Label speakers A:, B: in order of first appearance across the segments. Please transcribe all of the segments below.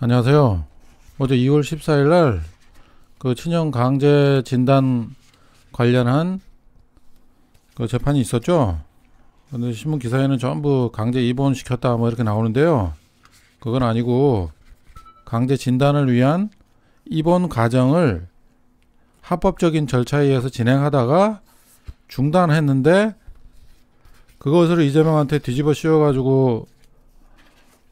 A: 안녕하세요. 어제 2월 14일 날 그 친형 강제 진단 관련한 그 재판이 있었죠. 근데 신문 기사에는 전부 강제 입원 시켰다 뭐 이렇게 나오는데요. 그건 아니고 강제 진단을 위한 입원 과정을 합법적인 절차에 의해서 진행하다가 중단했는데 그것을 이재명한테 뒤집어 씌워가지고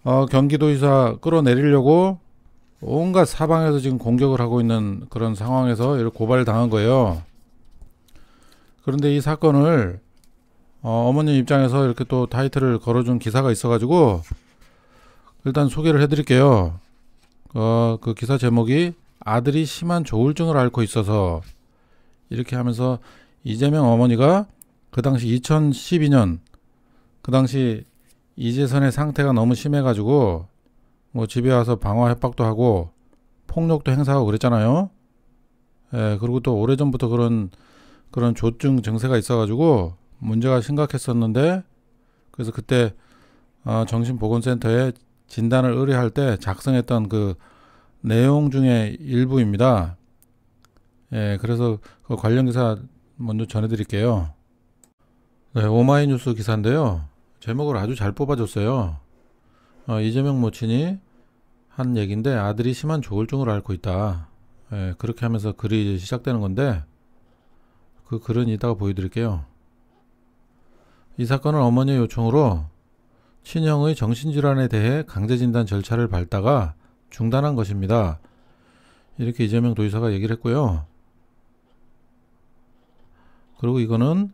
A: 어, 경기도지사 끌어내리려고 온갖 사방에서 지금 공격을 하고 있는 그런 상황에서 이렇게 고발을 당한 거예요. 그런데 이 사건을 어, 어머님 입장에서 이렇게 또 타이틀을 걸어준 기사가 있어가지고 일단 소개를 해드릴게요. 어, 그 기사 제목이 아들이 심한 조울증을 앓고 있어서 이렇게 하면서 이재명 어머니가 그 당시 2012년 그 당시 이재선의 상태가 너무 심해가지고 뭐 집에 와서 방화 협박도 하고 폭력도 행사하고 그랬잖아요. 예, 그리고 또 오래전부터 그런 그런 조증 증세가 있어가지고 문제가 심각했었는데 그래서 그때 어, 정신보건센터에 진단을 의뢰할 때 작성했던 그 내용 중에 일부입니다. 예, 그래서 그 관련 기사 먼저 전해드릴게요. 네, 오마이뉴스 기사인데요. 제목을 아주 잘 뽑아줬어요. 어, 이재명 모친이 한 얘기인데 아들이 심한 조울증을 앓고 있다. 예, 그렇게 하면서 글이 시작되는 건데 그 글은 이따가 보여드릴게요. 이 사건은 어머니의 요청으로 친형의 정신질환에 대해 강제진단 절차를 밟다가 중단한 것입니다. 이렇게 이재명 도지사가 얘기를 했고요. 그리고 이거는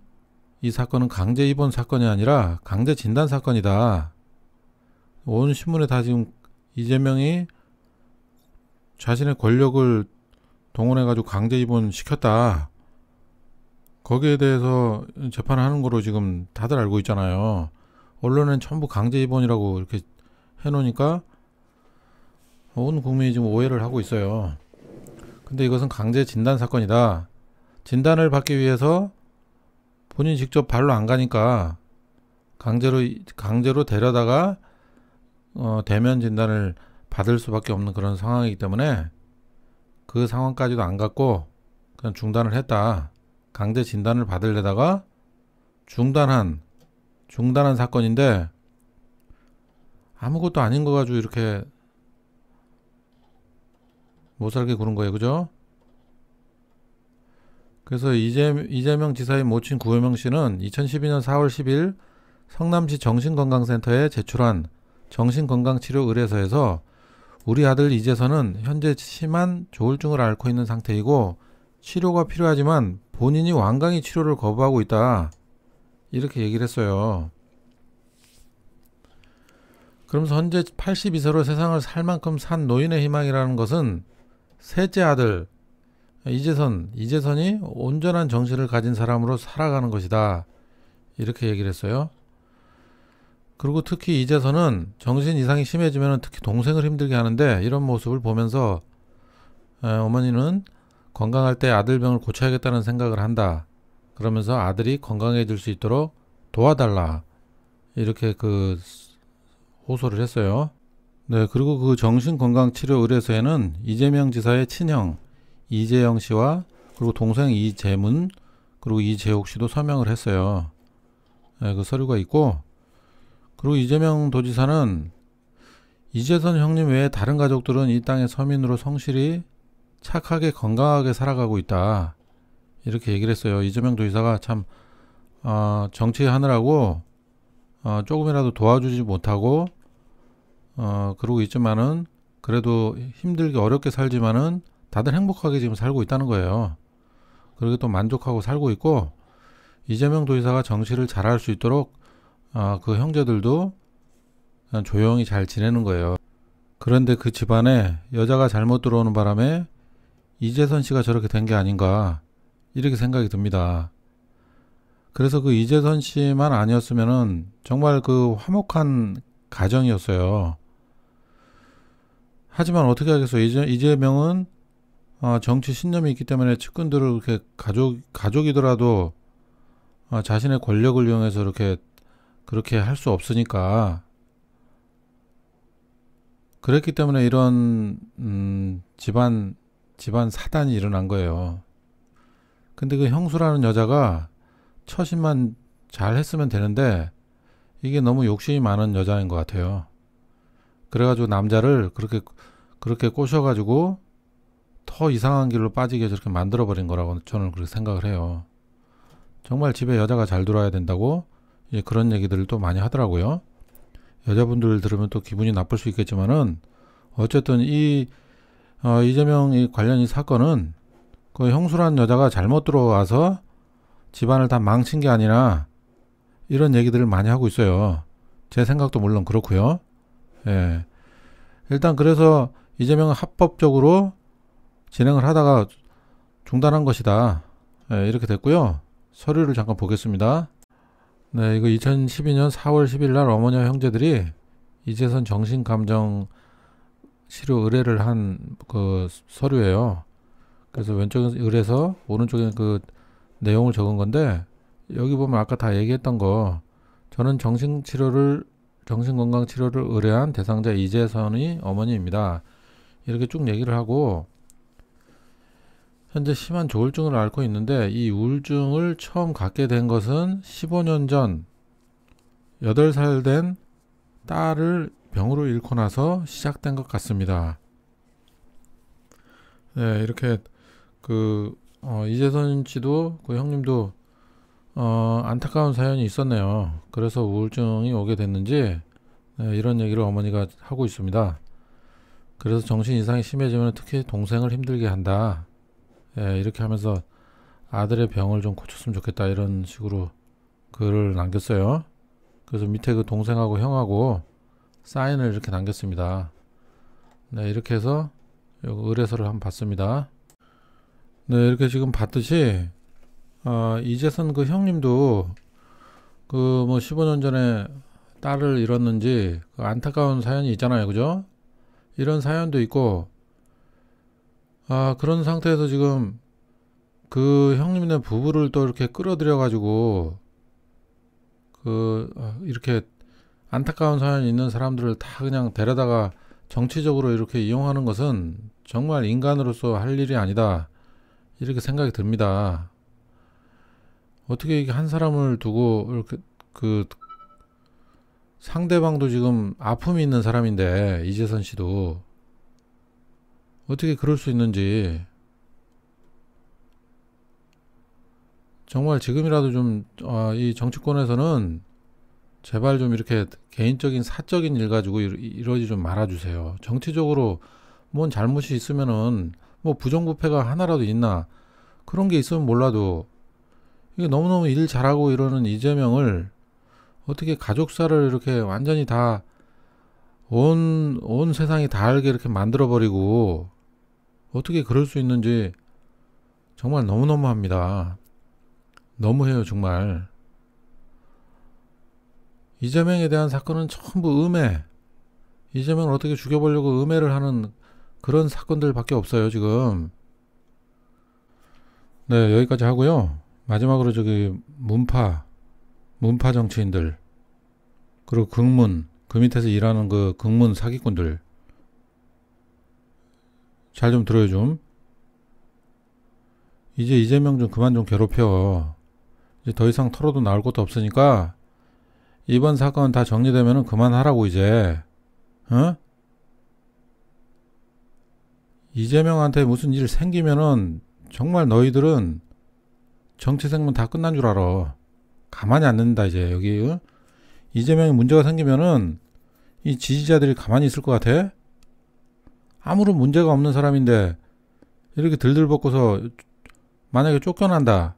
A: 이 사건은 강제 입원 사건이 아니라 강제 진단 사건이다. 온 신문에 다 지금 이재명이 자신의 권력을 동원해가지고 강제 입원 시켰다. 거기에 대해서 재판하는 거로 지금 다들 알고 있잖아요. 언론엔 전부 강제 입원이라고 이렇게 해놓으니까 온 국민이 지금 오해를 하고 있어요. 근데 이것은 강제 진단 사건이다. 진단을 받기 위해서 본인 직접 발로 안 가니까 강제로 강제로 데려다가 어, 대면 진단을 받을 수밖에 없는 그런 상황이기 때문에 그 상황까지도 안 갔고 그냥 중단을 했다. 강제 진단을 받으려다가 중단한 중단한 사건인데 아무것도 아닌 거 가지고 이렇게 못 살게 구는 거예요, 그죠? 그래서 이재, 이재명 지사의 모친 구혜명 씨는 2012년 4월 10일 성남시 정신건강센터에 제출한 정신건강치료 의뢰서에서 우리 아들 이재선은 현재 심한 조울증을 앓고 있는 상태이고 치료가 필요하지만 본인이 완강히 치료를 거부하고 있다. 이렇게 얘기를 했어요. 그러면서 현재 82세로 세상을 살 만큼 산 노인의 희망이라는 것은 셋째 아들 이재선, 이재선이 온전한 정신을 가진 사람으로 살아가는 것이다. 이렇게 얘기를 했어요. 그리고 특히 이재선은 정신 이상이 심해지면 특히 동생을 힘들게 하는데 이런 모습을 보면서 어머니는 건강할 때 아들 병을 고쳐야겠다는 생각을 한다. 그러면서 아들이 건강해질 수 있도록 도와달라. 이렇게 그 호소를 했어요. 네, 그리고 그 정신건강치료 의뢰서에는 이재명 지사의 친형 이재영 씨와 그리고 동생 이재문 그리고 이재옥 씨도 서명을 했어요. 네, 그 서류가 있고 그리고 이재명 도지사는 이재선 형님 외에 다른 가족들은 이 땅의 서민으로 성실히 착하게 건강하게 살아가고 있다. 이렇게 얘기를 했어요. 이재명 도지사가 참 어, 정치하느라고 어, 조금이라도 도와주지 못하고 어, 그러고 있지만은 그래도 힘들게 어렵게 살지만은 다들 행복하게 지금 살고 있다는 거예요. 그리고 또 만족하고 살고 있고 이재명 도지사가 정치를 잘할 수 있도록 어, 그 형제들도 조용히 잘 지내는 거예요. 그런데 그 집안에 여자가 잘못 들어오는 바람에 이재선 씨가 저렇게 된 게 아닌가 이렇게 생각이 듭니다. 그래서 그 이재선 씨만 아니었으면은 정말 그 화목한 가정이었어요. 하지만 어떻게 하겠어요? 이재, 이재명은 어, 정치 신념이 있기 때문에 측근들을 이렇게 가족 가족이더라도 어, 자신의 권력을 이용해서 이렇게 그렇게 할 수 없으니까 그랬기 때문에 이런 음, 집안 집안 사단이 일어난 거예요. 근데 그 형수라는 여자가 처신만 잘 했으면 되는데 이게 너무 욕심이 많은 여자인 것 같아요. 그래가지고 남자를 그렇게 그렇게 꼬셔가지고 더 이상한 길로 빠지게 저렇게 만들어버린 거라고 저는 그렇게 생각을 해요. 정말 집에 여자가 잘 들어와야 된다고 이제 그런 얘기들을 또 많이 하더라고요. 여자분들 들으면 또 기분이 나쁠 수 있겠지만은 어쨌든 이 어, 이재명 이 관련 이 사건은 그 형수란 여자가 잘못 들어와서 집안을 다 망친 게 아니라 이런 얘기들을 많이 하고 있어요. 제 생각도 물론 그렇고요. 예. 일단 그래서 이재명은 합법적으로 진행을 하다가 중단한 것이다. 예, 이렇게 됐고요. 서류를 잠깐 보겠습니다. 네, 이거 2012년 4월 10일 날 어머니와 형제들이 이재선 정신감정 치료 의뢰를 한 그 서류예요. 그래서 왼쪽에 의뢰서 오른쪽에 그 내용을 적은 건데 여기 보면 아까 다 얘기했던 거 저는 정신치료를 정신건강치료를 의뢰한 대상자 이재선의 어머니입니다. 이렇게 쭉 얘기를 하고 현재 심한 조울증을 앓고 있는데 이 우울증을 처음 갖게 된 것은 15년 전 8살 된 딸을 병으로 잃고 나서 시작된 것 같습니다. 네, 이렇게 그 어, 이재선 씨도 그 형님도 어, 안타까운 사연이 있었네요. 그래서 우울증이 오게 됐는지 네, 이런 얘기를 어머니가 하고 있습니다. 그래서 정신 이상이 심해지면 특히 동생을 힘들게 한다. 예, 이렇게 하면서 아들의 병을 좀 고쳤으면 좋겠다 이런 식으로 글을 남겼어요. 그래서 밑에 그 동생하고 형하고 사인을 이렇게 남겼습니다. 네, 이렇게 해서 의뢰서를 한번 봤습니다. 네, 이렇게 지금 봤듯이 어, 이재선 그 형님도 그 뭐 15년 전에 딸을 잃었는지 그 안타까운 사연이 있잖아요, 그죠? 이런 사연도 있고 아, 그런 상태에서 지금 그 형님네 부부를 또 이렇게 끌어들여 가지고 그 아, 이렇게 안타까운 사연이 있는 사람들을 다 그냥 데려다가 정치적으로 이렇게 이용하는 것은 정말 인간으로서 할 일이 아니다. 이렇게 생각이 듭니다. 어떻게 이게 한 사람을 두고 이렇게 그 상대방도 지금 아픔이 있는 사람인데 이재선 씨도 어떻게 그럴 수 있는지 정말 지금이라도 좀이 어, 정치권에서는 제발 좀 이렇게 개인적인 사적인 일 가지고 이러지 좀 말아주세요. 정치적으로 뭔 잘못이 있으면은 뭐 부정부패가 하나라도 있나 그런 게 있으면 몰라도 이게 너무너무 일 잘하고 이러는 이재명을 어떻게 가족사를 이렇게 완전히 다 온, 온 세상이 다 알게 이렇게 만들어버리고 어떻게 그럴 수 있는지 정말 너무너무합니다. 너무해요, 정말. 이재명에 대한 사건은 전부 음해. 이재명을 어떻게 죽여보려고 음해를 하는 그런 사건들밖에 없어요, 지금. 네, 여기까지 하고요. 마지막으로 저기 문파, 문파 정치인들, 그리고 극문, 그 밑에서 일하는 그 극문 사기꾼들, 잘 좀 들어요 좀. 이제 이재명 좀 그만 좀 괴롭혀. 이제 더 이상 털어도 나올 것도 없으니까 이번 사건 다 정리되면은 그만하라고 이제. 어? 이재명한테 무슨 일 생기면은 정말 너희들은 정치 생문 다 끝난 줄 알아. 가만히 안 된다 이제 여기 어? 이재명이 문제가 생기면은 이 지지자들이 가만히 있을 것 같아? 아무런 문제가 없는 사람인데 이렇게 들들 벗고서 만약에 쫓겨난다.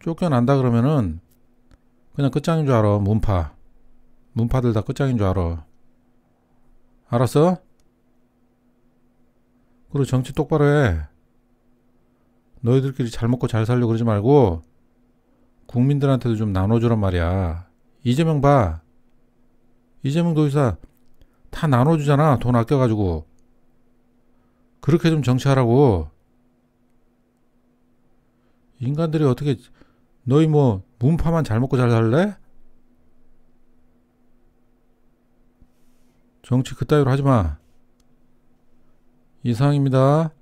A: 쫓겨난다 그러면은 그냥 끝장인 줄 알아. 문파. 문파들 다 끝장인 줄 알아. 알았어? 그리고 정치 똑바로 해. 너희들끼리 잘 먹고 잘 살려 그러지 말고 국민들한테도 좀 나눠주란 말이야. 이재명 봐. 이재명 도지사 다 나눠주잖아. 돈 아껴가지고. 그렇게 좀 정치하라고. 인간들이 어떻게 너희 뭐 문파만 잘 먹고 잘 살래? 정치 그따위로 하지 마. 이상입니다.